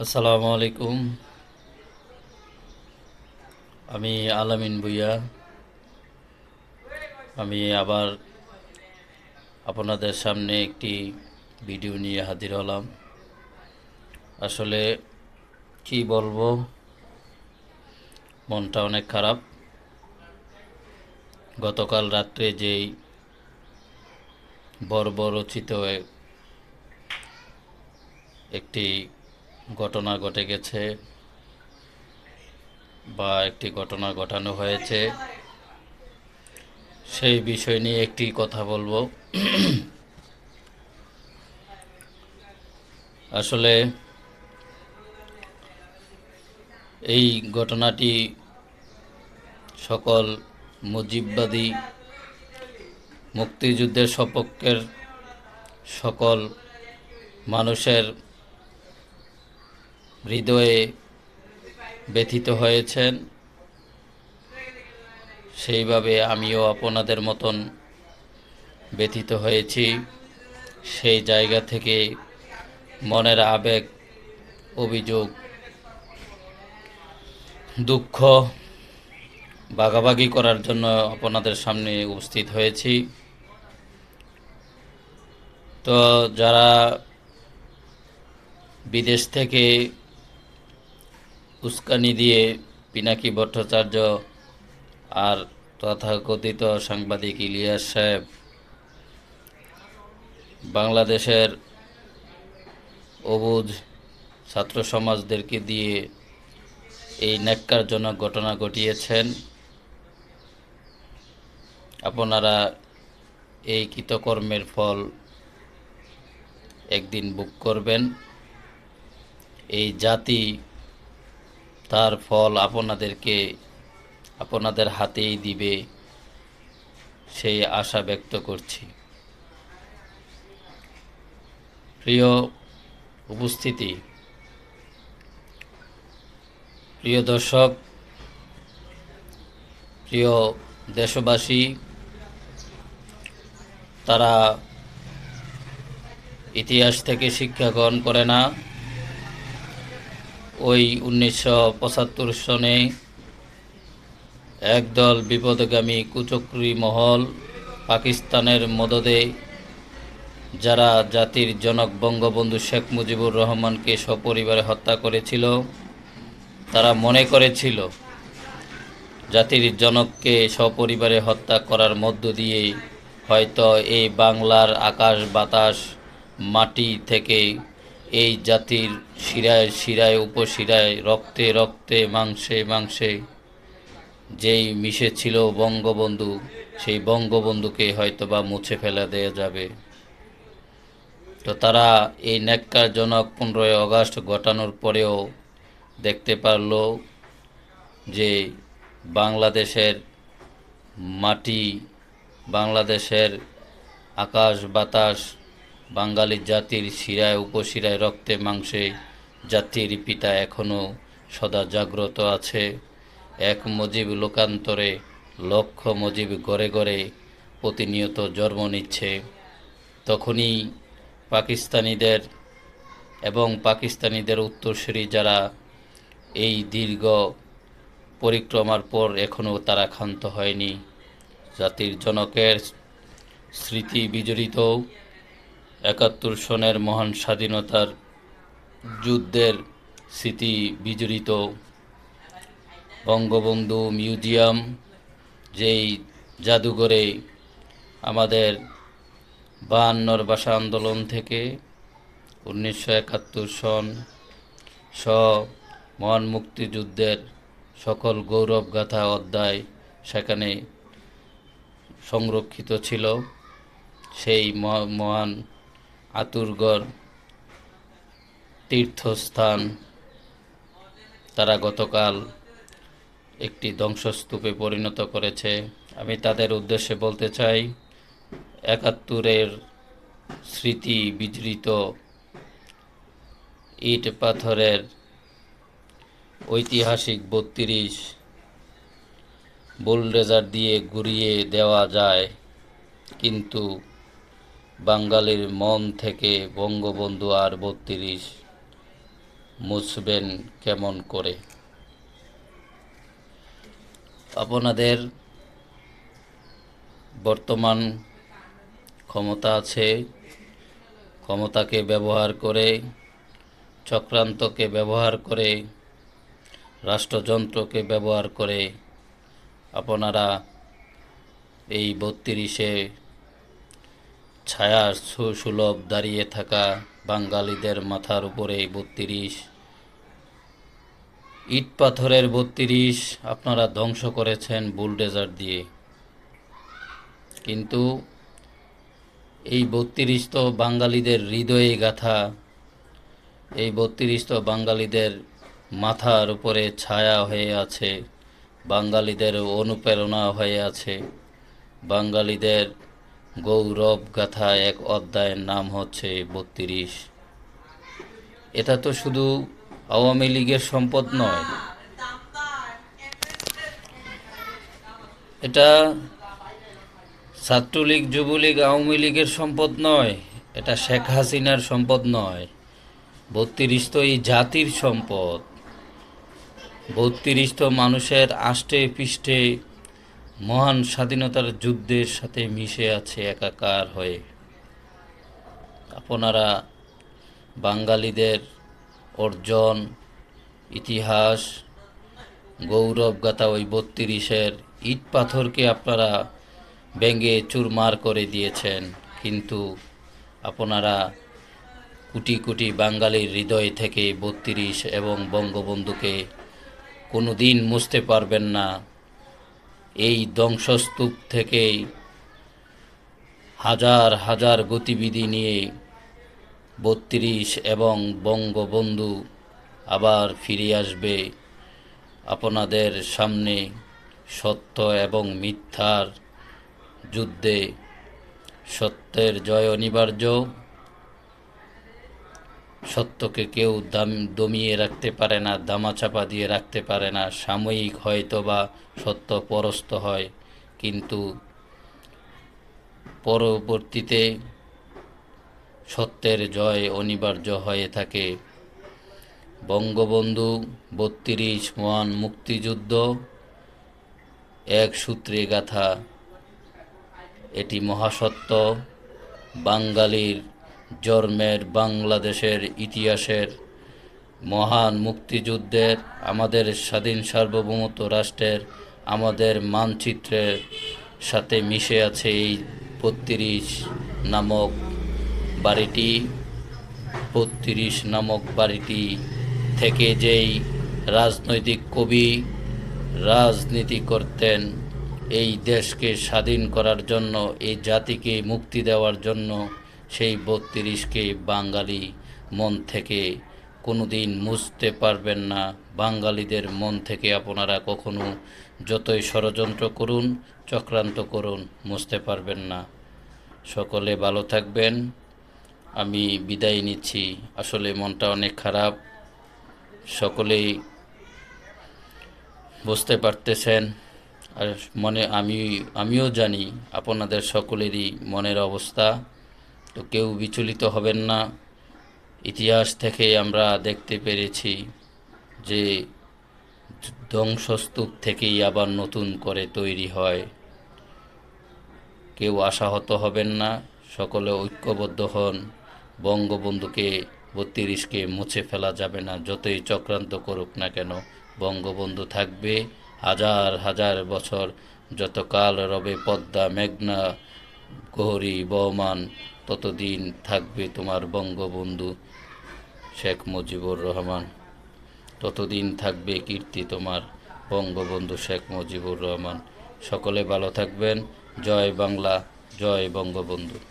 আসসালামু আলাইকুম। আমি আলামিন ভুইয়া। আমি আবার আপনাদের সামনে একটি ভিডিও নিয়ে হাজির হলাম। আসলে কি বলব, মনটা অনেক খারাপ। গতকাল রাত্রে যেই বর্বরচিত এক- একটি ঘটনা ঘটে গেছে বা একটি ঘটনা ঘটানো হয়েছে। সেই বিষয় নিয়ে একটি কথা বলব। আসলে এই ঘটনাটি সকল মুজিববাদী মুক্তিযুদ্ধের সপক্ষের সকল মানুষের হৃদয়ে ব্যথিত হয়েছেন। সেইভাবে আমিও আপনাদের মতন ব্যথিত হয়েছি। সেই জায়গা থেকে মনের আবেগ, অভিযোগ, দুঃখ ভাগাভাগি করার জন্য আপনাদের সামনে উপস্থিত হয়েছি। তো যারা বিদেশ থেকে উস্কানি দিয়ে পিনাকি ভট্টাচার্য আর তথাকথিত সাংবাদিক ইলিয়াস সাহেব বাংলাদেশের অবুধ ছাত্র সমাজদেরকে দিয়ে এই ন্যাক্কারজনক ঘটনা ঘটিয়েছেন। আপনারা এই কৃতকর্মের ফল একদিন বুক করবেন। এই জাতি তার ফল আপনাদেরকে আপনাদের হাতেই দিবে, সেই আশা ব্যক্ত করছি। প্রিয় উপস্থিতি, প্রিয় দর্শক, প্রিয় দেশবাসী, তারা ইতিহাস থেকে শিক্ষা গ্রহণ করে না। ওই উনিশশো পঁচাত্তর সনে একদল বিপদগামী কুচক্রী মহল পাকিস্তানের মদদে যারা জাতির জনক বঙ্গবন্ধু শেখ মুজিবুর রহমানকে সপরিবারে হত্যা করেছিল, তারা মনে করেছিল জাতির জনককে সপরিবারে হত্যা করার মধ্য দিয়ে হয়তো এই বাংলার আকাশ বাতাস মাটি থেকে এই জাতির শিরায় শিরায়, উপশিরায়, রক্তে রক্তে, মাংসে মাংসে যেই মিশেছিল বঙ্গবন্ধু, সেই বঙ্গবন্ধুকে হয়তো বা মুছে ফেলা দেওয়া যাবে। তো তারা এই ন্যাক্কারজনক পনেরোই আগস্ট ঘটানোর পরেও দেখতে পারল যে বাংলাদেশের মাটি, বাংলাদেশের আকাশ বাতাস বাঙালি জাতির শিরায়, উপশিরায় রক্তে মাংসে জাতির পিতা এখনও সদা জাগ্রত আছে। এক মজিব লোকান্তরে, লক্ষ মজিব গড়ে গড়ে প্রতিনিয়ত জন্ম নিচ্ছে। তখনই পাকিস্তানিদের এবং পাকিস্তানিদের উত্তরসূরি যারা এই দীর্ঘ পরিক্রমার পর এখনও তারা ক্ষান্ত হয়নি। জাতির জনকের স্মৃতি বিজড়িত একাত্তর সনের মহান স্বাধীনতার যুদ্ধের স্মৃতি বিজড়িত বঙ্গবন্ধু মিউজিয়াম, যেই জাদুঘরে আমাদের বায়ান্নর ভাষা আন্দোলন থেকে উনিশশো একাত্তর সন স মহান মুক্তিযুদ্ধের সকল গৌরবগাথা অধ্যায় সেখানে সংরক্ষিত ছিল। সেই মহান আতুরগড়, তীর্থস্থান। তারা গতকাল একটি ধ্বংসস্তূপে পরিণত করেছে। আমি তাদের উদ্দেশ্যে বলতে চাই, একাত্তরের স্মৃতি বিজড়িত ইট পাথরের ঐতিহাসিক বত্রিশ বুলডেজার দিয়ে ঘুরিয়ে দেওয়া যায়, কিন্তু বাঙালির মন থেকে বঙ্গবন্ধু আর বত্রিশ মুছবেন কেমন করে? আপনাদের বর্তমান ক্ষমতা আছে, ক্ষমতাকে ব্যবহার করে, চক্রান্তকে ব্যবহার করে, রাষ্ট্রযন্ত্রকে ব্যবহার করে আপনারা এই বত্রিশে ছায়া সু- সুলভ দাঁড়িয়ে থাকা বাঙালিদের মাথার উপরে বত্রিশ। ইট পাথরের বত্রিশ আপনারা ধ্বংস করেছেন বুলডেজার দিয়ে। কিন্তু এই বত্রিশ তো বাঙালিদের হৃদয়ে গাথা। এই বত্রিশ তো বাঙালিদের মাথার উপরে ছায়া হয়ে আছে। বাঙালিদের অনুপ্রেরণা হয়ে আছে। বাঙালিদের গৌরব গাথা এক অধ্যায়ের নাম হচ্ছে বত্রিশ। এটা তো শুধু আওয়ামী লীগের সম্পদ নয়। এটা ছাত্রলীগ, যুবলীগ, আওয়ামী লীগের সম্পদ নয়। এটা শেখ হাসিনার সম্পদ নয়। বত্রিশ তো এই জাতির সম্পদ। বত্রিশ তো মানুষের আষ্টে পৃষ্ঠে মহান স্বাধীনতার যুদ্ধের সাথে মিশে আছে একাকার হয়ে। আপনারা বাঙালিদের অর্জন, ইতিহাস, গৌরবগাথা ওই বত্রিশের ইট পাথরকে আপনারা ব্যঙ্গে চুরমার করে দিয়েছেন। কিন্তু আপনারা কোটি কোটি বাঙালির হৃদয় থেকে বত্রিশ এবং বঙ্গবন্ধুকে কোনো দিন মুছতে পারবেন না। এই ধ্বংসস্তূপ থেকেই হাজার হাজার গতিবিধি নিয়ে বত্রিশ এবং বঙ্গবন্ধু আবার ফিরে আসবে আপনাদের সামনে সত্য এবং মিথ্যার যুদ্ধে। সত্যের জয় অনিবার্য। সত্যকে কেউ দাম দমিয়ে রাখতে পারে না, দামাচাপা দিয়ে রাখতে পারে না। সাময়িক হয়তো বা সত্য পরস্ত হয়, কিন্তু পরবর্তীতে সত্যের জয় অনিবার্য হয়ে থাকে। বঙ্গবন্ধু বত্রিশ মহান মুক্তিযুদ্ধ, এক সূত্রে গাথা। এটি মহাসত্য, বাঙালির জন্মের বাংলাদেশের ইতিহাসের মহান মুক্তিযুদ্ধের, আমাদের স্বাধীন সার্বভৌমত্ব রাষ্ট্রের, আমাদের মানচিত্রের সাথে মিশে আছে এই বত্রিশ নামক বাড়িটি। বত্রিশ নামক বাড়িটি থেকে যেই রাজনৈতিক কবি রাজনীতি করতেন, এই দেশকে স্বাধীন করার জন্য, এই জাতিকে মুক্তি দেওয়ার জন্য সেই বত্রিশকে বাঙালি মন থেকে কোনোদিন মুছতে পারবেন না। বাঙালিদের মন থেকে আপনারা কখনো যতই ষড়যন্ত্র করুন, চক্রান্ত করুন, মুছতে পারবেন না। সকলে ভালো থাকবেন। আমি বিদায় নিচ্ছি। আসলে মনটা অনেক খারাপ। সকলেই বুঝতে পারতেছেন। আর মনে আমি, আমিও জানি আপনাদের সকলেরই মনের অবস্থা। তো কেউ বিচলিত হবেন না। ইতিহাস থেকে আমরা দেখতে পেরেছি যে ধ্বংসস্তূপ থেকেই আবার নতুন করে তৈরি হয়। কেউ আশাহত হবেন না, সকলে ঐক্যবদ্ধ হন। বঙ্গবন্ধুকে বত্রিশকে মুছে ফেলা যাবে না, যতই চক্রান্ত করুক না কেন। বঙ্গবন্ধু থাকবে হাজার হাজার বছর, যতকাল রবে পদ্মা, মেঘনা গহরী বহমান ততদিন থাকবে তোমার বঙ্গবন্ধু শেখ মুজিবুর রহমান। ততদিন থাকবে কীর্তি তোমার বঙ্গবন্ধু শেখ মুজিবুর রহমান। সকলে ভালো থাকবেন। জয় বাংলা, জয় বঙ্গবন্ধু।